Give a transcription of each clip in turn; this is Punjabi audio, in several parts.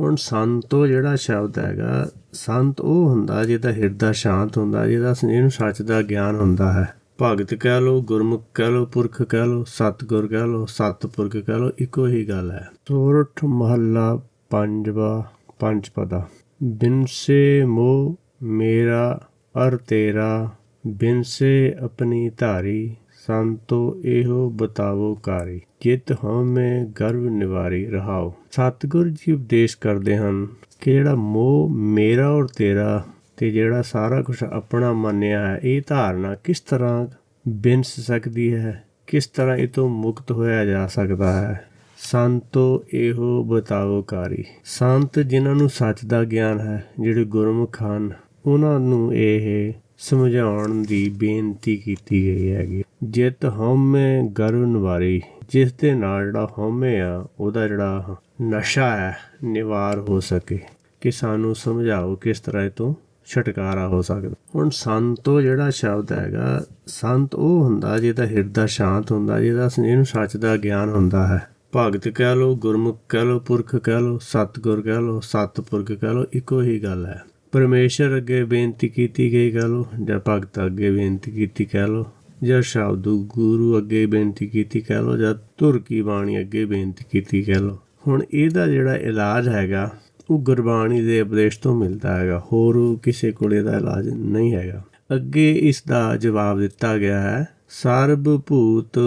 ਹੁਣ ਸੰਤੋ ਜਿਹੜਾ ਸ਼ਬਦ ਹੈਗਾ, ਸੰਤ ਉਹ ਹੁੰਦਾ ਜਿਹਦਾ ਹਿਰਦਾ ਸ਼ਾਂਤ ਹੁੰਦਾ, ਜਿਹਦਾ ਜਿਹਨੂੰ ਸੱਚ ਦਾ ਗਿਆਨ ਹੁੰਦਾ ਹੈ। ਭਗਤ ਕਹਿ ਲੋ ਗੁਰਮੁਖ ਕਹਿ ਲੋ ਪੁਰਖ ਕਹਿ ਲੋ ਸਤਗੁਰ ਕਹਿ ਲੋ ਸਤਪੁਰਖ ਕਹਿ ਲੋ ਇੱਕੋ ਹੀ ਗੱਲ ਹੈ। ਸੋਰਠ ਮਹੱਲਾ ਪੰਜਵਾ ਪੰਜ ਪਦਾ ਬਿਨਸੇ ਮੋ ਮੇਰਾ ਅਰ ਤੇਰਾ, ਬਿਨਸੇ ਆਪਣੀ ਧਾਰੀ ਸੰਤੋ ਇਹੋ ਬਤਾਵੋ ਕਾਰੀ, ਜਿਤ ਹਉਮੈ ਗਰਵ ਨਿਵਾਰੀ ਰਹਾਓ। ਸਤਿਗੁਰ ਜੀ ਉਪਦੇਸ਼ ਕਰਦੇ ਹਨ ਕਿ ਜਿਹੜਾ ਮੋਹ ਮੇਰਾ ਔਰ ਤੇਰਾ ਤੇ ਜਿਹੜਾ ਸਾਰਾ ਕੁਝ ਆਪਣਾ ਮੰਨਿਆ ਹੈ, ਇਹ ਧਾਰਨਾ ਕਿਸ ਤਰ੍ਹਾਂ ਬਿਨਸ ਸਕਦੀ ਹੈ, ਕਿਸ ਤਰ੍ਹਾਂ ਇਹ ਤੋਂ ਮੁਕਤ ਹੋਇਆ ਜਾ ਸਕਦਾ ਹੈ? ਸੰਤੋ ਇਹੋ ਬਤਾਵੋ ਕਾਰੀ, ਸੰਤ ਜਿਨ੍ਹਾਂ ਨੂੰ ਸੱਚ ਦਾ ਗਿਆਨ ਹੈ, ਜਿਹੜੇ ਗੁਰਮੁਖ ਹਨ, ਉਹਨਾਂ ਨੂੰ ਇਹ ਸਮਝਾਉਣ ਦੀ ਬੇਨਤੀ ਕੀਤੀ ਗਈ ਹੈਗੀ। ਜਿਤ ਹਉਮੈ ਗਰਵ ਨਿਵਾਰੀ ਜਿਸ ਦੇ ਨਾਲ ਜਿਹੜਾ ਹਉਮੈ ਆ, ਉਹਦਾ ਜਿਹੜਾ ਨਸ਼ਾ ਹੈ, ਨਿਵਾਰ ਹੋ ਸਕੇ। ਕਿ ਸਾਨੂੰ ਸਮਝਾਓ ਕਿਸ ਤਰ੍ਹਾਂ ਇਹ ਤੋਂ ਛਟਕਾਰਾ ਹੋ ਸਕਦਾ। ਹੁਣ ਸੰਤੋ ਜਿਹੜਾ ਸ਼ਬਦ ਹੈਗਾ, ਸੰਤ ਉਹ ਹੁੰਦਾ ਜਿਹਦਾ ਹਿਰਦਾ ਸ਼ਾਂਤ ਹੁੰਦਾ, ਜਿਹਦਾ ਜਿਹਨੂੰ ਸੱਚ ਦਾ ਗਿਆਨ ਹੁੰਦਾ ਹੈ। ਭਗਤ ਕਹਿ ਲੋ ਗੁਰਮੁਖ ਕਹਿ ਲੋ ਪੁਰਖ ਕਹਿ ਲੋ ਸਤਗੁਰ ਕਹਿ ਲੋ ਸਤਪੁਰਖ ਕਹਿ ਲੋ ਇੱਕੋ ਹੀ ਗੱਲ ਹੈ। ਪਰਮੇਸ਼ਰ ਅੱਗੇ ਬੇਨਤੀ ਕੀਤੀ ਗਈ, ਕਹਿ ਲੋ ਜਾਂ ਭਗਤ ਅੱਗੇ ਬੇਨਤੀ ਕੀਤੀ, ਕਹਿ ਲੋ ਜਾਂ ਸ਼ਬਦ ਗੁਰੂ ਅੱਗੇ ਬੇਨਤੀ ਕੀਤੀ, ਕਹਿ ਲੋ ਜਾਂ ਧੁਰ ਕੀ ਬਾਣੀ ਅੱਗੇ ਬੇਨਤੀ ਕੀਤੀ, ਕਹਿ ਲੋ ਹੁਣ ਇਹਦਾ ਜਿਹੜਾ ਇਲਾਜ ਹੈਗਾ, ਉਹ ਗੁਰਬਾਣੀ ਦੇ ਉਪਦੇਸ਼ ਤੋਂ ਮਿਲਦਾ ਹੈਗਾ, ਹੋਰ ਕਿਸੇ ਕੋਲੇ ਦਾ ਇਲਾਜ ਨਹੀਂ ਹੈਗਾ। ਅੱਗੇ ਇਸ ਦਾ ਜਵਾਬ ਦਿੱਤਾ ਗਿਆ ਹੈ ਸਰਬ ਭੂਤ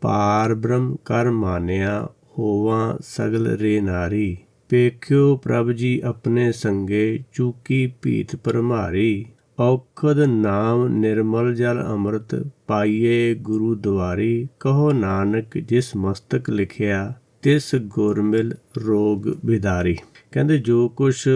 ਪਾਰ ਬ੍ਰਹਮ ਕਰ ਮਾਨਿਆ ਹੋਵਾ ਸਗਲ ਰੇ ਨਾਰੀ। ਪੇਖਿਓ ਪ੍ਰਭ ਜੀ ਆਪਣੇ ਸੰਗੇ ਚੂਕੀ ਭੀਤ ਪਰਮਾਰੀ ਔਖਦ ਨਾਮ ਨਿਰਮਲ ਜਲ ਅੰਮ੍ਰਿਤ ਪਾਈਏ ਗੁਰੂ ਦੁਆਰੀ। ਕਹੋ ਨਾਨਕ ਜਿਸ ਮਸਤਕ ਲਿਖਿਆ, ਤਿਸ ਗੁਰ ਮਿਲ ਰੋਗ ਵਿਦਾਰੀ ਕਹਿੰਦੇ ਜੋ ਕੁਛ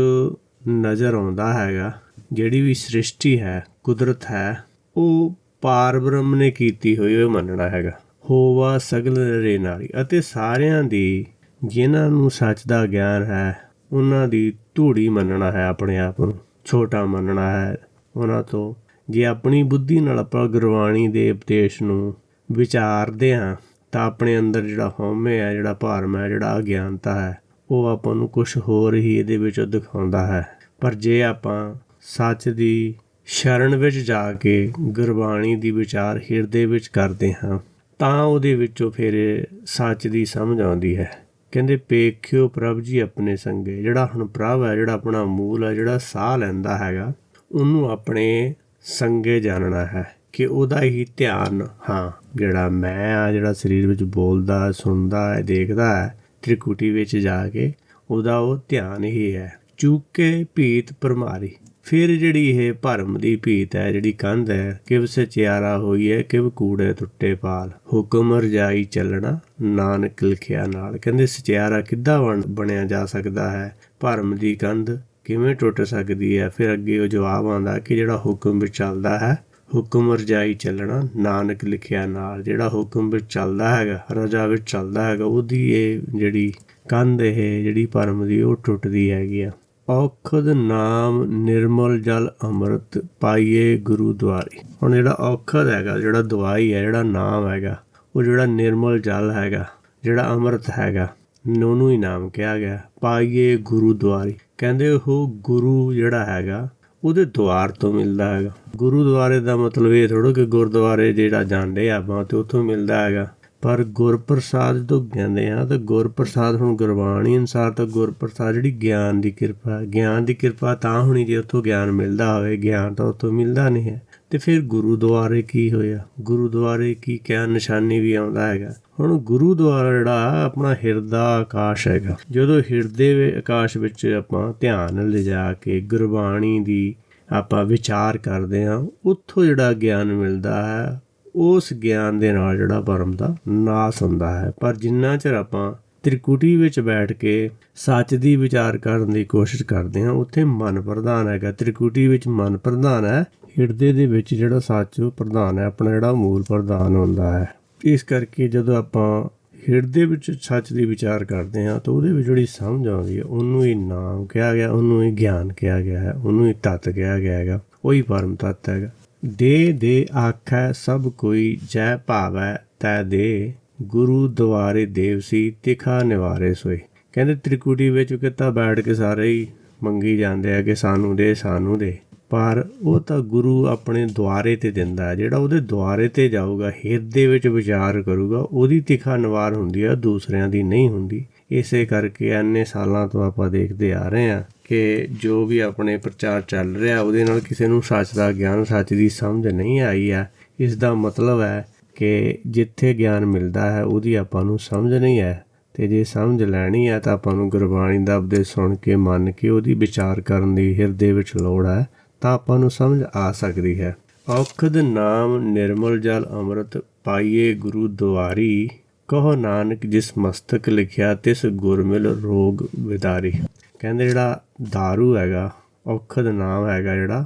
ਨਜ਼ਰ ਆਉਂਦਾ ਹੈਗਾ, ਜਿਹੜੀ ਵੀ ਸ੍ਰਿਸ਼ਟੀ ਹੈ, ਕੁਦਰਤ ਹੈ, ਉਹ ਪਾਰ ਬ੍ਰਹਮ ਨੇ ਕੀਤੀ ਹੋਈ ਉਹ ਮੰਨਣਾ ਹੈਗਾ। ਹੋਵਾ ਸਗਲ ਰੇ ਨਾਲੀ ਅਤੇ ਸਾਰਿਆਂ ਦੀ ਜਿਨ੍ਹਾਂ ਨੂੰ ਸੱਚ ਦਾ ਗਿਆਨ ਹੈ, ਉਹਨਾਂ ਦੀ ਧੂੜੀ ਮੰਨਣਾ ਹੈ ਆਪਣੇ ਆਪ ਨੂੰ, ਛੋਟਾ ਮੰਨਣਾ ਹੈ। ਉਹਨਾਂ ਤੋਂ ਜੇ ਆਪਣੀ ਬੁੱਧੀ ਨਾਲ ਆਪਾਂ ਗੁਰਬਾਣੀ ਦੇ ਉਪਦੇਸ਼ ਨੂੰ ਵਿਚਾਰਦੇ ਹਾਂ, ਤਾਂ ਆਪਣੇ ਅੰਦਰ ਜਿਹੜਾ ਹਉਮੈ ਹੈ, ਜਿਹੜਾ ਭਾਰਮ ਹੈ, ਜਿਹੜਾ ਅਗਿਆਨਤਾ ਹੈ, ਉਹ ਆਪਾਂ ਨੂੰ ਕੁਝ ਹੋਰ ਹੀ ਇਹਦੇ ਵਿੱਚ ਦਿਖਾਉਂਦਾ ਹੈ। ਪਰ ਜੇ ਆਪਾਂ ਸੱਚ ਦੀ ਸ਼ਰਨ ਵਿੱਚ ਜਾ ਕੇ ਗੁਰਬਾਣੀ ਦੀ ਵਿਚਾਰ ਹਿਰਦੇ ਵਿੱਚ ਕਰਦੇ ਹਾਂ, ਤਾਂ ਉਹਦੇ ਵਿੱਚੋਂ ਫਿਰ ਸੱਚ ਦੀ ਸਮਝ ਆਉਂਦੀ ਹੈ। ਕਹਿੰਦੇ, ਪੇਖਿਓ ਪ੍ਰਭ ਜੀ ਆਪਣੇ ਸੰਗੇ। ਜਿਹੜਾ ਹੁਣ ਪ੍ਰਭ ਹੈ, ਜਿਹੜਾ ਆਪਣਾ ਮੂਲ ਹੈ, ਜਿਹੜਾ ਸਾਹ ਲੈਂਦਾ ਹੈਗਾ, ਉਹਨੂੰ ਆਪਣੇ ਸੰਗੇ ਜਾਣਨਾ ਹੈ ਕਿ ਉਹਦਾ ਹੀ ਧਿਆਨ, ਹਾਂ, ਜਿਹੜਾ ਮੈਂ ਆ, ਜਿਹੜਾ ਸਰੀਰ ਵਿੱਚ ਬੋਲਦਾ, ਸੁਣਦਾ ਹੈ, ਦੇਖਦਾ ਹੈ, ਤ੍ਰਿਕੁਟੀ ਵਿੱਚ ਜਾ ਕੇ ਉਹਦਾ ਉਹ ਧਿਆਨ ਹੀ ਹੈ। ਚੂਕੇ ਭੀਤ ਪਰਮਾਰੀ ਫਿਰ ਜਿਹੜੀ ਇਹ ਭਰਮ ਦੀ ਭੀਤ ਹੈ, ਜਿਹੜੀ ਕੰਧ ਹੈ, ਕਿਵ ਸਚਿਆਰਾ ਹੋਈ ਹੈ ਕਿਵ ਕੂੜੇ ਟੁੱਟੇ ਪਾਲ। ਹੁਕਮ ਰਜਾਈ ਚੱਲਣਾ, ਨਾਨਕ ਲਿਖਿਆ ਨਾਲ। ਕਹਿੰਦੇ ਸਚਿਆਰਾ ਕਿੱਦਾਂ ਬਣਿਆ ਜਾ ਸਕਦਾ ਹੈ? ਭਰਮ ਦੀ ਕੰਧ ਕਿਵੇਂ ਟੁੱਟ ਸਕਦੀ ਹੈ? ਫਿਰ ਅੱਗੇ ਉਹ ਜਵਾਬ ਆਉਂਦਾ ਕਿ ਜਿਹੜਾ ਹੁਕਮ ਵਿੱਚ ਚੱਲਦਾ ਹੈ, ਹੁਕਮ ਰਜਾਈ ਚੱਲਣਾ, ਨਾਨਕ ਲਿਖਿਆ ਨਾਲ। ਜਿਹੜਾ ਹੁਕਮ ਵਿੱਚ ਚੱਲਦਾ ਹੈਗਾ, ਰਜਾ ਵਿੱਚ ਚੱਲਦਾ ਹੈਗਾ, ਉਹਦੀ ਇਹ ਜਿਹੜੀ ਕੰਧ ਇਹ ਜਿਹੜੀ ਪਰਮ ਦੀ, ਉਹ ਟੁੱਟਦੀ ਹੈਗੀ ਆ। ਔਖਦ ਨਾਮ ਨਿਰਮਲ ਜਲ ਅੰਮ੍ਰਿਤ ਪਾਈਏ ਗੁਰੂ ਦੁਆਰੀ। ਹੁਣ ਜਿਹੜਾ ਔਖਦ ਹੈਗਾ, ਜਿਹੜਾ ਦਵਾਈ ਹੈ, ਜਿਹੜਾ ਨਾਮ ਹੈਗਾ, ਉਹ ਜਿਹੜਾ ਨਿਰਮਲ ਜਲ ਹੈਗਾ, ਜਿਹੜਾ ਅੰਮ੍ਰਿਤ ਹੈਗਾ, ਉਹਨੂੰ ਹੀ ਨਾਮ ਕਿਹਾ ਗਿਆ, ਪਾਈਏ ਗੁਰੂ ਦੁਆਰੀ। ਕਹਿੰਦੇ ਉਹ ਗੁਰੂ ਜਿਹੜਾ ਹੈਗਾ, ਉਹਦੇ ਦੁਆਰ ਤੋਂ ਮਿਲਦਾ ਹੈਗਾ। ਗੁਰਦੁਆਰੇ ਦਾ ਮਤਲਬ ਇਹ ਥੋੜੋ ਕਿ ਗੁਰਦੁਆਰੇ ਜਿਹੜਾ ਜਾਂਦੇ ਆਪਾਂ, ਤੇ ਉੱਥੋਂ ਮਿਲਦਾ ਹੈਗਾ। ਪਰ ਗੁਰਪ੍ਰਸਾਦ ਤੋਂ ਕਹਿੰਦੇ ਆ, ਤਾਂ ਗੁਰਪ੍ਰਸਾਦ ਹੁਣ ਗੁਰਬਾਣੀ ਅਨਸਾਰ ਤਾਂ ਗੁਰਪ੍ਰਸਾਦ ਜਿਹੜੀ ਗਿਆਨ ਦੀ ਕਿਰਪਾ ਗਿਆਨ ਦੀ ਕਿਰਪਾ ਤਾਂ ਹੋਣੀ ਜੇ ਉੱਥੋਂ ਗਿਆਨ ਮਿਲਦਾ ਹੋਵੇ। ਗਿਆਨ ਤਾਂ ਉੱਥੋਂ ਮਿਲਦਾ ਨਹੀਂ ਹੈ। ਤੇ ਫਿਰ ਗੁਰਦੁਆਰੇ ਕੀ ਹੋਇਆ? ਗੁਰਦੁਆਰੇ ਕੀ ਕਿਆ ਨਿਸ਼ਾਨੀ ਵੀ ਆਉਂਦਾ ਹੈਗਾ? ਹੁਣ ਗੁਰਦੁਆਰਾ ਜਿਹੜਾ ਆਪਣਾ ਹਿਰਦਾ ਆਕਾਸ਼ ਹੈਗਾ। ਜਦੋਂ ਹਿਰਦੇ ਵਿੱਚ ਆਕਾਸ਼ ਵਿੱਚ ਆਪਾਂ ਧਿਆਨ ਲਿਜਾ ਕੇ ਗੁਰਬਾਣੀ ਦੀ ਆਪਾਂ ਵਿਚਾਰ ਕਰਦੇ ਹਾਂ, ਉੱਥੋਂ ਜਿਹੜਾ ਗਿਆਨ ਮਿਲਦਾ ਹੈ ਉਸ ਗਿਆਨ ਦੇ ਨਾਲ ਜਿਹੜਾ ਪਰਮ ਦਾ ਨਾਸ ਹੁੰਦਾ ਹੈ। ਪਰ ਜਿੰਨਾ ਚਿਰ ਆਪਾਂ ਤ੍ਰਿਕੁਟੀ ਵਿੱਚ ਬੈਠ ਕੇ ਸੱਚ ਦੀ ਵਿਚਾਰ ਕਰਨ ਦੀ ਕੋਸ਼ਿਸ਼ ਕਰਦੇ ਹਾਂ, ਉੱਥੇ ਮਨ ਪ੍ਰਧਾਨ ਹੈਗਾ। ਤ੍ਰਿਕੁਟੀ ਵਿੱਚ ਮਨ ਪ੍ਰਧਾਨ ਹੈ, ਹਿਰਦੇ ਦੇ ਵਿੱਚ ਜਿਹੜਾ ਸੱਚ ਪ੍ਰਧਾਨ ਹੈ, ਆਪਣਾ ਜਿਹੜਾ ਮੂਲ ਪ੍ਰਧਾਨ ਹੁੰਦਾ ਹੈ। ਇਸ ਕਰਕੇ ਜਦੋਂ ਆਪਾਂ ਹਿਰਦੇ ਵਿੱਚ ਸੱਚ ਦੀ ਵਿਚਾਰ ਕਰਦੇ ਹਾਂ, ਤਾਂ ਉਹਦੇ ਵਿੱਚ ਜਿਹੜੀ ਸਮਝ ਆਉਂਦੀ ਹੈ, ਉਹਨੂੰ ਹੀ ਨਾਮ ਕਿਹਾ ਗਿਆ, ਉਹਨੂੰ ਹੀ ਗਿਆਨ ਕਿਹਾ ਗਿਆ ਹੈ, ਉਹਨੂੰ ਹੀ ਤਤ ਕਿਹਾ ਗਿਆ ਹੈਗਾ, ਉਹੀ ਪਰਮ ਤਤ ਹੈਗਾ। ਦੇ ਦੇ ਆਖੈ ਸਭ ਕੋਈ ਜੈ ਭਾਵੈ ਤੈ ਦੇ। ਗੁਰੂ ਦੁਆਰੇ ਦੇਵ ਸੀ, ਤਿਖਾ ਨਿਵਾਰੇ ਸੋਏ। ਕਹਿੰਦੇ ਤ੍ਰਿਕੁਟੀ ਵਿੱਚ ਕਿਤਾ ਬੈਠ ਕੇ ਸਾਰੇ ਹੀ ਮੰਗੀ ਜਾਂਦੇ ਆ ਕਿ ਸਾਨੂੰ ਦੇ ਸਾਨੂੰ ਦੇ। ਪਰ ਉਹ ਤਾਂ ਗੁਰੂ ਆਪਣੇ ਦੁਆਰੇ ਤੇ ਦਿੰਦਾ ਜਿਹੜਾ ਉਹਦੇ ਦੁਆਰੇ ਤੇ ਜਾਊਗਾ, ਹਿਰਦੇ ਵਿੱਚ ਵਿਚਾਰ ਕਰੂਗਾ, ਉਹਦੀ ਤਿਖਾ ਨਿਵਾਰ ਹੁੰਦੀ ਆ, ਦੂਸਰਿਆਂ ਦੀ ਨਹੀਂ ਹੁੰਦੀ। ਇਸੇ ਕਰਕੇ ਐਨੇ ਸਾਲਾਂ ਤੋਂ ਆਪਾਂ ਦੇਖਦੇ ਆ ਰਹੇ ਹਾਂ ਕਿ ਜੋ ਵੀ ਆਪਣੇ ਪ੍ਰਚਾਰ ਚੱਲ ਰਿਹਾ, ਉਹਦੇ ਨਾਲ ਕਿਸੇ ਨੂੰ ਸੱਚ ਦਾ ਗਿਆਨ, ਸੱਚ ਦੀ ਸਮਝ ਨਹੀਂ ਆਈ ਹੈ। ਇਸ ਦਾ ਮਤਲਬ ਹੈ ਕਿ ਜਿੱਥੇ ਗਿਆਨ ਮਿਲਦਾ ਹੈ, ਉਹਦੀ ਆਪਾਂ ਨੂੰ ਸਮਝ ਨਹੀਂ ਹੈ। ਤੇ ਜੇ ਸਮਝ ਲੈਣੀ ਹੈ, ਤਾਂ ਆਪਾਂ ਨੂੰ ਗੁਰਬਾਣੀ ਦਾ ਉਪਦੇਸ਼ ਸੁਣ ਕੇ, ਮੰਨ ਕੇ ਉਹਦੀ ਵਿਚਾਰ ਕਰਨ ਦੀ ਹਿਰਦੇ ਵਿੱਚ ਲੋੜ ਹੈ, ਤਾਂ ਆਪਾਂ ਨੂੰ ਸਮਝ ਆ ਸਕਦੀ ਹੈ। ਔਖਦ ਨਾਮ ਨਿਰਮਲ ਜਲ ਅੰਮ੍ਰਿਤ ਪਾਈਏ ਗੁਰੂ ਦੁਆਰੀ। ਕਹੋ ਨਾਨਕ ਜਿਸ ਮਸਤਕ ਲਿਖਿਆ, ਤਿਸ ਗੁਰ ਮਿਲ ਰੋਗ ਵਿਦਾਰੀ। ਕਹਿੰਦੇ ਜਿਹੜਾ दारू ਹੈਗਾ, ਔਖਦ ਨਾਮ ਹੈਗਾ ਜਿਹੜਾ,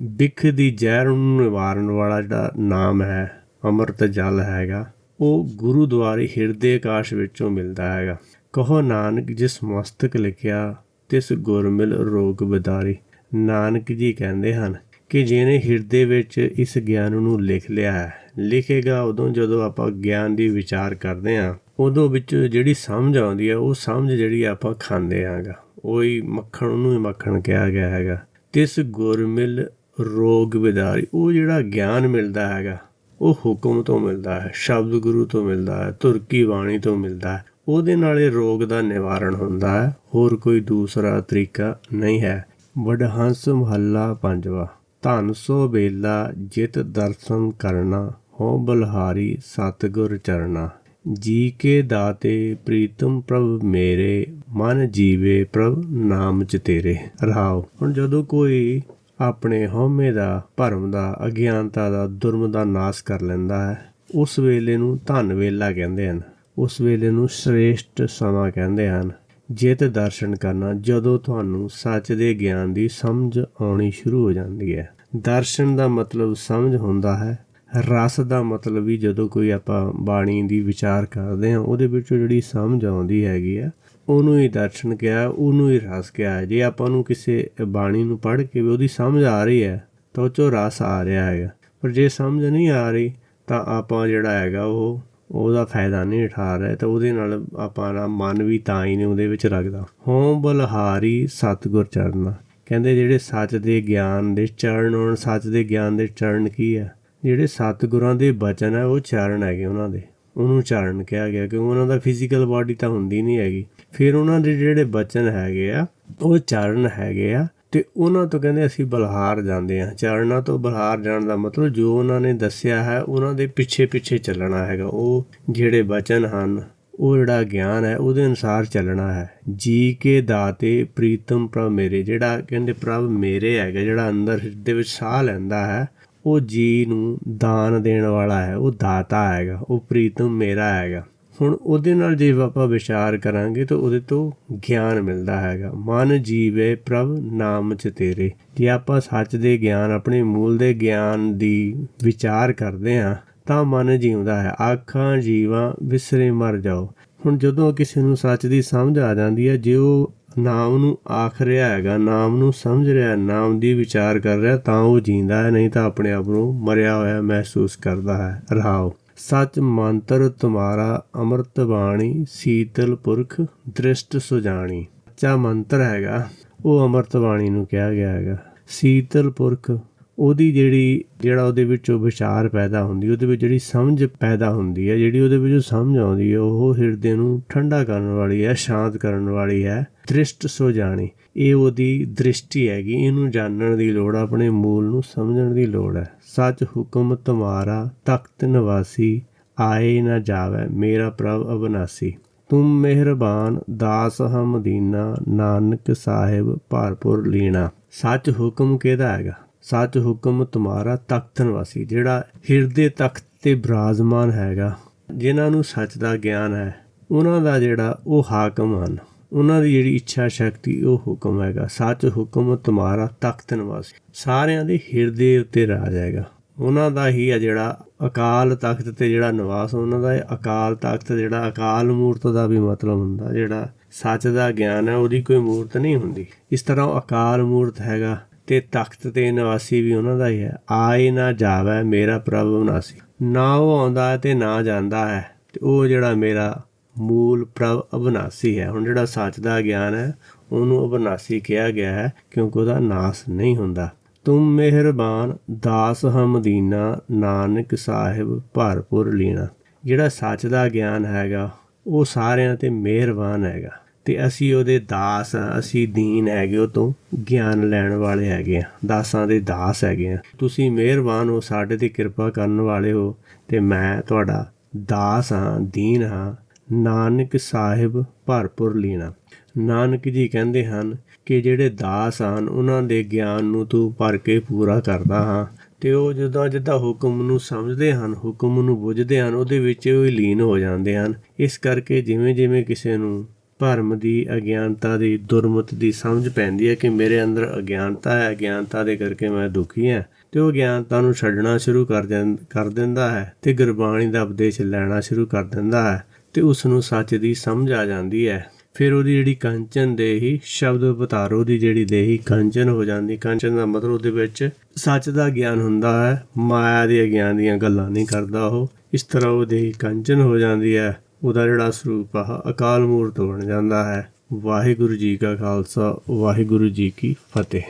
ਬਿਖ ਦੀ ਜ਼ਹਿਰ ਨੂੰ ਨਿਵਾਰਨ ਵਾਲਾ ਜਿਹੜਾ ਨਾਮ ਹੈ, ਅੰਮ੍ਰਿਤ ਜਲ ਹੈਗਾ, ਉਹ ਗੁਰੂ ਦੁਆਰੇ ਹਿਰਦੇ ਆਕਾਸ਼ ਵਿੱਚੋਂ ਮਿਲਦਾ ਹੈਗਾ। ਕਹੋ ਨਾਨਕ ਜਿਸ ਮਸਤਕ ਲਿਖਿਆ, ਤਿਸ ਗੁਰ ਮਿਲ ਰੋਗ ਵਿਦਾਰੀ। ਨਾਨਕ ਜੀ ਕਹਿੰਦੇ ਹਨ ਕਿ ਜਿਹਨੇ ਹਿਰਦੇ ਵਿੱਚ ਇਸ ਗਿਆਨ ਨੂੰ ਲਿਖ ਲਿਆ ਹੈ, ਲਿਖੇਗਾ ਉਦੋਂ ਜਦੋਂ ਆਪਾਂ ਗਿਆਨ ਦੀ ਵਿਚਾਰ ਕਰਦੇ ਹਾਂ, ਉਦੋਂ ਵਿੱਚ ਜਿਹੜੀ ਸਮਝ ਆਉਂਦੀ ਹੈ, ਉਹ ਸਮਝ ਜਿਹੜੀ ਆਪਾਂ ਖਾਂਦੇ ਆਂਗਾ ਉਹੀ ਮੱਖਣ ਉਹਨੂੰ ਹੀ ਮੱਖਣ ਕਿਹਾ ਗਿਆ ਹੈਗਾ। ਤਿਸ ਗੁਰਮਿਲ ਰੋਗ ਵਿਦਾਰੀ, ਉਹ ਜਿਹੜਾ ਗਿਆਨ ਮਿਲਦਾ ਹੈਗਾ, ਉਹ ਹੁਕਮ ਤੋਂ ਮਿਲਦਾ ਹੈ, ਸ਼ਬਦ ਗੁਰੂ ਤੋਂ ਮਿਲਦਾ ਹੈ, ਤੁਰਕੀ ਬਾਣੀ ਤੋਂ ਮਿਲਦਾ ਹੈ। ਉਹਦੇ ਨਾਲ ਇਹ ਰੋਗ ਦਾ ਨਿਵਾਰਣ ਹੁੰਦਾ ਹੈ। ਹੋਰ ਕੋਈ ਦੂਸਰਾ ਤਰੀਕਾ ਨਹੀਂ ਹੈ। ਵਡਹੰਸ ਮਹੱਲਾ ਪੰਜਵਾ। ਧਨ ਸੋ ਵੇਲਾ ਜਿਤ ਦਰਸ਼ਨ ਕਰਨਾ ਹੋ ਬਲਹਾਰੀ ਸਤਗੁਰ ਚਰਨਾ। ਜੀ ਕੇ ਦਾਤੇ, ਪ੍ਰੀਤਮ ਪ੍ਰਭ ਮੇਰੇ, ਮਨ ਜੀਵੇ ਪ੍ਰਭ ਨਾਮ ਚ ਤੇਰੇ। ਰਹਾਓ ਹੁਣ ਜਦੋਂ ਕੋਈ ਆਪਣੇ ਹਉਮੈ ਦਾ, ਭਰਮ ਦਾ, ਅਗਿਆਨਤਾ ਦਾ, ਦੁਰਮ ਦਾ ਨਾਸ਼ ਕਰ ਲੈਂਦਾ ਹੈ, ਉਸ ਵੇਲੇ ਨੂੰ ਧਨ ਵੇਲਾ ਕਹਿੰਦੇ ਹਨ। ਉਸ ਵੇਲੇ ਨੂੰ ਸ੍ਰੇਸ਼ਟ ਸਮਾਂ ਕਹਿੰਦੇ ਹਨ। ਜਿਤ ਦਰਸ਼ਨ ਕਰਨਾ ਜਦੋਂ ਤੁਹਾਨੂੰ ਸੱਚ ਦੇ ਗਿਆਨ ਦੀ ਸਮਝ ਆਉਣੀ ਸ਼ੁਰੂ ਹੋ ਜਾਂਦੀ ਹੈ। ਦਰਸ਼ਨ ਦਾ ਮਤਲਬ ਸਮਝ ਹੁੰਦਾ ਹੈ। ਰਸ ਦਾ ਮਤਲਬ ਵੀ ਜਦੋਂ ਕੋਈ ਆਪਾਂ ਬਾਣੀ ਦੀ ਵਿਚਾਰ ਕਰਦੇ ਹਾਂ, ਉਹਦੇ ਵਿੱਚੋਂ ਜਿਹੜੀ ਸਮਝ ਆਉਂਦੀ ਹੈਗੀ ਆ ਉਹਨੂੰ ਹੀ ਦਰਸ਼ਨ ਕਿਹਾ, ਉਹਨੂੰ ਹੀ ਰਸ ਕਿਹਾ। ਜੇ ਆਪਾਂ ਨੂੰ ਕਿਸੇ ਬਾਣੀ ਨੂੰ ਪੜ੍ਹ ਕੇ ਵੀ ਉਹਦੀ ਸਮਝ ਆ ਰਹੀ ਹੈ, ਤਾਂ ਉਹ ਚੋਂ ਰਸ ਆ ਰਿਹਾ ਹੈਗਾ। ਪਰ ਜੇ ਸਮਝ ਨਹੀਂ ਆ ਰਹੀ, ਤਾਂ ਆਪਾਂ ਜਿਹੜਾ ਹੈਗਾ ਉਹ ਉਹਦਾ ਫਾਇਦਾ ਨਹੀਂ ਉਠਾ ਰਹੇ ਤਾਂ ਉਹਦੇ ਨਾਲ ਆਪਾਂ ਦਾ ਮਨ ਵੀ ਤਾਂ ਹੀ ਨਹੀਂ ਉਹਦੇ ਵਿੱਚ ਰੱਖਦਾ। ਹੋਂ ਬਲਹਾਰੀ ਸਤਗੁਰ ਚਰਨਾ ਕਹਿੰਦੇ ਜਿਹੜੇ ਸੱਚ ਦੇ ਗਿਆਨ ਦੇ ਚਰਨ ਹੋਣ ਸੱਚ ਦੇ ਗਿਆਨ ਦੇ ਚਰਨ ਕੀ ਆ? ਜਿਹੜੇ ਸਤਗੁਰਾਂ ਦੇ ਬਚਨ ਆ, ਉਹ ਚਰਨ ਹੈਗੇ ਉਹਨਾਂ ਦੇ। ਉਹਨੂੰ ਚਰਨ ਕਿਹਾ ਗਿਆ ਕਿ ਉਹਨਾਂ ਦਾ ਫਿਜ਼ੀਕਲ ਬਾਡੀ ਤਾਂ ਹੁੰਦੀ ਨਹੀਂ ਹੈਗੀ। ਫਿਰ ਉਹਨਾਂ ਦੇ ਜਿਹੜੇ ਬਚਨ ਹੈਗੇ ਆ, ਉਹ ਚਰਨ ਹੈਗੇ ਆ। ਤੇ ਉਹਨਾਂ ਤੋਂ ਕਹਿੰਦੇ ਅਸੀਂ ਬਲਹਾਰ ਜਾਂਦੇ ਆ ਚਰਨਾਂ ਤੋਂ ਬਲਹਾਰ ਜਾਣ ਦਾ ਮਤਲਬ ਜੋ ਉਹਨਾਂ ਨੇ ਦੱਸਿਆ ਹੈ, ਉਹਨਾਂ ਦੇ ਪਿੱਛੇ ਪਿੱਛੇ ਚੱਲਣਾ ਹੈਗਾ। ਉਹ ਜਿਹੜੇ ਬਚਨ ਹਨ, ਉਹ ਜਿਹੜਾ ਗਿਆਨ ਹੈ, ਉਹਦੇ ਅਨੁਸਾਰ ਚੱਲਣਾ ਹੈ। ਜੀ ਕੇ ਦਾਤੇ ਪ੍ਰੀਤਮ ਪ੍ਰਭ ਮੇਰੇ, ਜਿਹੜਾ ਕਹਿੰਦੇ ਪ੍ਰਭ ਮੇਰੇ ਹੈਗਾ, ਜਿਹੜਾ ਅੰਦਰ ਹਿਰਦੇ ਵਿੱਚ ਸਾਹ ਲੈਂਦਾ ਹੈ, ਉਹ ਜੀ ਨੂੰ ਦਾਨ ਦੇਣ ਵਾਲਾ ਹੈ, ਉਹ ਦਾਤਾ ਹੈਗਾ, ਉਹ ਪ੍ਰੀਤਮ ਮੇਰਾ ਹੈਗਾ। ਹੁਣ ਉਹਦੇ ਨਾਲ ਜੇ ਆਪਾਂ ਵਿਚਾਰ ਕਰਾਂਗੇ ਤਾਂ ਉਹਦੇ ਤੋਂ ਗਿਆਨ ਮਿਲਦਾ ਹੈਗਾ। ਮਨ ਜੀਵੇ ਪ੍ਰਭ, ਨਾਮ ਚ ਤੇਰੇ। ਜੇ ਆਪਾਂ ਸੱਚ ਦੇ ਗਿਆਨ, ਆਪਣੇ ਮੂਲ ਦੇ ਗਿਆਨ ਦੀ ਵਿਚਾਰ ਕਰਦੇ ਹਾਂ, ਤਾਂ ਮਨ ਜੀਉਂਦਾ ਹੈ। ਆਖਾਂ ਜੀਵਾਂ, ਵਿਸਰੇ ਮਰ ਜਾਓ। ਹੁਣ ਜਦੋਂ ਕਿਸੇ ਨੂੰ ਸੱਚ ਦੀ ਸਮਝ ਆ ਜਾਂਦੀ ਹੈ, ਜੇ ਉਹ ਨਾਮ ਨੂੰ ਆਖ ਰਿਹਾ ਹੈਗਾ, ਨਾਮ ਨੂੰ ਸਮਝ ਰਿਹਾ, ਨਾਮ ਦੀ ਵਿਚਾਰ ਕਰ ਰਿਹਾ, ਤਾਂ ਉਹ ਜੀਂਦਾ ਹੈ। ਨਹੀਂ ਤਾਂ ਆਪਣੇ ਆਪ ਨੂੰ ਮਰਿਆ ਹੋਇਆ ਮਹਿਸੂਸ ਕਰਦਾ ਹੈ। ਰਹਾਓ ਸਚ ਮੰਤਰ ਤੁਮਾਰਾ ਅੰਮ੍ਰਿਤ ਬਾਣੀ, ਸੀਤਲ ਪੁਰਖ, ਦ੍ਰਿਸ਼ਟ ਸੁਜਾਣੀ ਸੱਚਾ ਮੰਤਰ ਹੈਗਾ, ਉਹ ਅੰਮ੍ਰਿਤ ਬਾਣੀ ਨੂੰ ਕਿਹਾ ਗਿਆ ਹੈਗਾ। ਸੀਤਲ ਪੁਰਖ ਉਹਦੀ ਜਿਹੜੀ, ਜਿਹੜਾ ਉਹਦੇ ਵਿੱਚੋਂ ਵਿਚਾਰ ਪੈਦਾ ਹੁੰਦੀ, ਉਹਦੇ ਵਿੱਚ ਜਿਹੜੀ ਸਮਝ ਪੈਦਾ ਹੁੰਦੀ ਹੈ, ਜਿਹੜੀ ਉਹਦੇ ਵਿੱਚੋਂ ਸਮਝ ਆਉਂਦੀ ਹੈ, ਉਹ ਹਿਰਦੇ ਨੂੰ ਠੰਡਾ ਕਰਨ ਵਾਲੀ ਹੈ, ਸ਼ਾਂਤ ਕਰਨ ਵਾਲੀ ਹੈ, ਦ੍ਰਿਸ਼ਟ ਸੋ ਜਾਣੀ। ਇਹ ਉਹਦੀ ਦ੍ਰਿਸ਼ਟੀ ਹੈਗੀ, ਇਹਨੂੰ ਜਾਣਨ ਦੀ ਲੋੜ, ਆਪਣੇ ਮੂਲ ਨੂੰ ਸਮਝਣ ਦੀ ਲੋੜ ਹੈ। ਸੱਚ ਹੁਕਮ ਤੁਮਾਰਾ ਤਖਤ ਨਿਵਾਸੀ, ਆਏ ਨਾ ਜਾਵੇ, ਮੇਰਾ ਪ੍ਰਭ ਅਬਨਾਸੀ। ਤੁਮ ਮਿਹਰਬਾਨ, ਦਾਸ ਹਮ ਦੀਨਾ, ਨਾਨਕ ਸਾਹਿਬ, ਭਾਰਪੁਰ ਲੀਣਾ। ਸੱਚ ਹੁਕਮ ਕਿਹਦਾ ਹੈਗਾ? ਸੱਚ ਹੁਕਮ ਤੁਮਾਰਾ ਤਖਤ ਨਿਵਾਸੀ ਜਿਹੜਾ ਹਿਰਦੇ ਤਖਤ ਤੇ ਬਿਰਾਜਮਾਨ ਹੈਗਾ, ਜਿਨ੍ਹਾਂ ਨੂੰ ਸੱਚ ਦਾ ਗਿਆਨ ਹੈ, ਉਹਨਾਂ ਦਾ ਜਿਹੜਾ ਉਹ ਹਾਕਮ ਹਨ। ਉਹਨਾਂ ਦੀ ਜਿਹੜੀ ਇੱਛਾ ਸ਼ਕਤੀ, ਉਹ ਹੁਕਮ ਹੈਗਾ। ਸੱਚ ਹੁਕਮ ਤੁਮਾਰਾ ਤਖਤ ਨਿਵਾਸੀ ਸਾਰਿਆਂ ਦੇ ਹਿਰਦੇ ਉੱਤੇ ਰਾਜ ਹੈਗਾ। ਉਹਨਾਂ ਦਾ ਹੀ ਆ ਜਿਹੜਾ ਅਕਾਲ ਤਖਤ ਤੇ ਜਿਹੜਾ ਨਿਵਾਸ, ਉਹਨਾਂ ਦਾ ਅਕਾਲ ਤਖਤ ਜਿਹੜਾ ਅਕਾਲ ਮੂਰਤ ਦਾ ਵੀ ਮਤਲਬ ਹੁੰਦਾ, ਜਿਹੜਾ ਸੱਚ ਦਾ ਗਿਆਨ ਹੈ, ਉਹਦੀ ਕੋਈ ਮੂਰਤ ਨਹੀਂ ਹੁੰਦੀ। ਇਸ ਤਰ੍ਹਾਂ ਅਕਾਲ ਮੂਰਤ ਹੈਗਾ ਤੇ ਤਖਤ ਤੇ ਨਿਵਾਸੀ ਵੀ ਉਹਨਾਂ ਦਾ ਹੀ ਹੈ। ਆਏ ਨਾ ਜਾਵੇ, ਮੇਰਾ ਪ੍ਰਭ ਅਵਨਾਸੀ। ਨਾ ਉਹ ਆਉਂਦਾ ਤੇ ਨਾ ਜਾਂਦਾ ਹੈ, ਤੇ ਉਹ ਜਿਹੜਾ ਮੇਰਾ ਮੂਲ ਪ੍ਰਭ ਅਵਨਾਸੀ ਹੈ। ਹੁਣ ਜਿਹੜਾ ਸੱਚ ਦਾ ਗਿਆਨ ਹੈ, ਉਹਨੂੰ ਅਵਨਾਸੀ ਕਿਹਾ ਗਿਆ ਹੈ, ਕਿਉਂਕਿ ਉਹਦਾ ਨਾਸ ਨਹੀਂ ਹੁੰਦਾ। ਤੁਮ ਮਿਹਰਬਾਨ, ਦਾਸ ਹਮਦੀਨਾ ਨਾਨਕ ਸਾਹਿਬ ਭਰਪੁਰ ਲੀਣਾ। ਜਿਹੜਾ ਸੱਚ ਦਾ ਗਿਆਨ ਹੈਗਾ, ਉਹ ਸਾਰਿਆਂ ਤੇ ਮਿਹਰਬਾਨ ਹੈਗਾ। ਤੇ ਅਸੀਂ ਉਹਦੇ ਦਾਸ ਹਾਂ ਅਸੀਂ ਦੀਨ ਹੈਗੇ ਉਹ ਤੋਂ ਗਿਆਨ ਲੈਣ ਵਾਲੇ ਹੈਗੇ ਆ, ਦਾਸਾਂ ਦੇ ਦਾਸ ਹੈਗੇ ਆ। ਤੁਸੀਂ ਮਿਹਰਬਾਨ ਹੋ, ਸਾਡੇ ਤੇ ਕਿਰਪਾ ਕਰਨ ਵਾਲੇ ਹੋ ਤੇ ਮੈਂ ਤੁਹਾਡਾ ਦਾਸ ਹਾਂ, ਦੀਨ ਹਾਂ। ਨਾਨਕ ਸਾਹਿਬ ਭਰਪੁਰ ਲੀਣਾ। ਨਾਨਕ ਜੀ ਕਹਿੰਦੇ ਹਨ ਕਿ ਜਿਹੜੇ ਦਾਸ ਹਨ, ਉਹਨਾਂ ਦੇ ਗਿਆਨ ਨੂੰ ਤੂੰ ਭਰ ਕੇ ਪੂਰਾ ਕਰਦਾ ਹਾਂ। ਤੇ ਉਹ ਜਦੋਂ ਜਿੱਦਾਂ ਹੁਕਮ ਨੂੰ ਸਮਝਦੇ ਹਨ, ਹੁਕਮ ਨੂੰ ਬੁੱਝਦੇ ਹਨ, ਉਹਦੇ ਵਿੱਚ ਉਹ ਲੀਨ ਹੋ ਜਾਂਦੇ ਹਨ। ਇਸ ਕਰਕੇ ਜਿਵੇਂ ਜਿਵੇਂ ਕਿਸੇ ਨੂੰ ਭਰਮ ਦੀ ਅਗਿਆਨਤਾ ਦੀ ਦੁਰਮਤ ਦੀ ਸਮਝ ਪੈਂਦੀ ਹੈ ਕਿ ਮੇਰੇ ਅੰਦਰ ਅਗਿਆਨਤਾ ਹੈ, ਅਗਿਆਨਤਾ ਦੇ ਕਰਕੇ ਮੈਂ ਦੁਖੀ ਹਾਂ। ਤੇ ਉਹ ਅਗਿਆਨਤਾ ਨੂੰ ਛੱਡਣਾ ਸ਼ੁਰੂ ਕਰ ਦਿੰ- ਕਰ ਦਿੰਦਾ ਹੈ ਤੇ ਗੁਰਬਾਣੀ ਦਾ ਉਪਦੇਸ਼ ਲੈਣਾ ਸ਼ੁਰੂ ਕਰ ਦਿੰਦਾ ਹੈ ਤੇ ਉਸ ਨੂੰ ਸੱਚ ਦੀ ਸਮਝ ਆ ਜਾਂਦੀ ਹੈ। ਫਿਰ ਉਹਦੀ ਜਿਹੜੀ ਕੰਚਨ ਦੇਹੀ, ਸ਼ਬਦ ਵਿਤਾਰੋ ਦੀ ਜਿਹੜੀ ਦੇਹੀ ਕੰਚਨ ਹੋ ਜਾਂਦੀ, ਕੰਚਨ ਦਾ ਮਤਲਬ ਉਹਦੇ ਵਿੱਚ ਸੱਚ ਦਾ ਗਿਆਨ ਹੁੰਦਾ ਹੈ, ਮਾਇਆ ਦੇ ਅਗਿਆਨ ਦੀਆਂ ਗੱਲਾਂ ਨਹੀਂ ਕਰਦਾ ਉਹ। ਇਸ ਤਰ੍ਹਾਂ ਉਹ ਦੇਹੀ ਕੰਚਨ ਹੋ ਜਾਂਦੀ ਹੈ। ਉਹਦਾ ਜਿਹੜਾ ਸਰੂਪ ਆ, ਅਕਾਲ ਮੂਰਤ ਬਣ ਜਾਂਦਾ ਹੈ। ਵਾਹਿਗੁਰੂ ਜੀ ਕਾ ਖਾਲਸਾ, ਵਾਹਿਗੁਰੂ ਜੀ ਕੀ ਫਤਿਹ।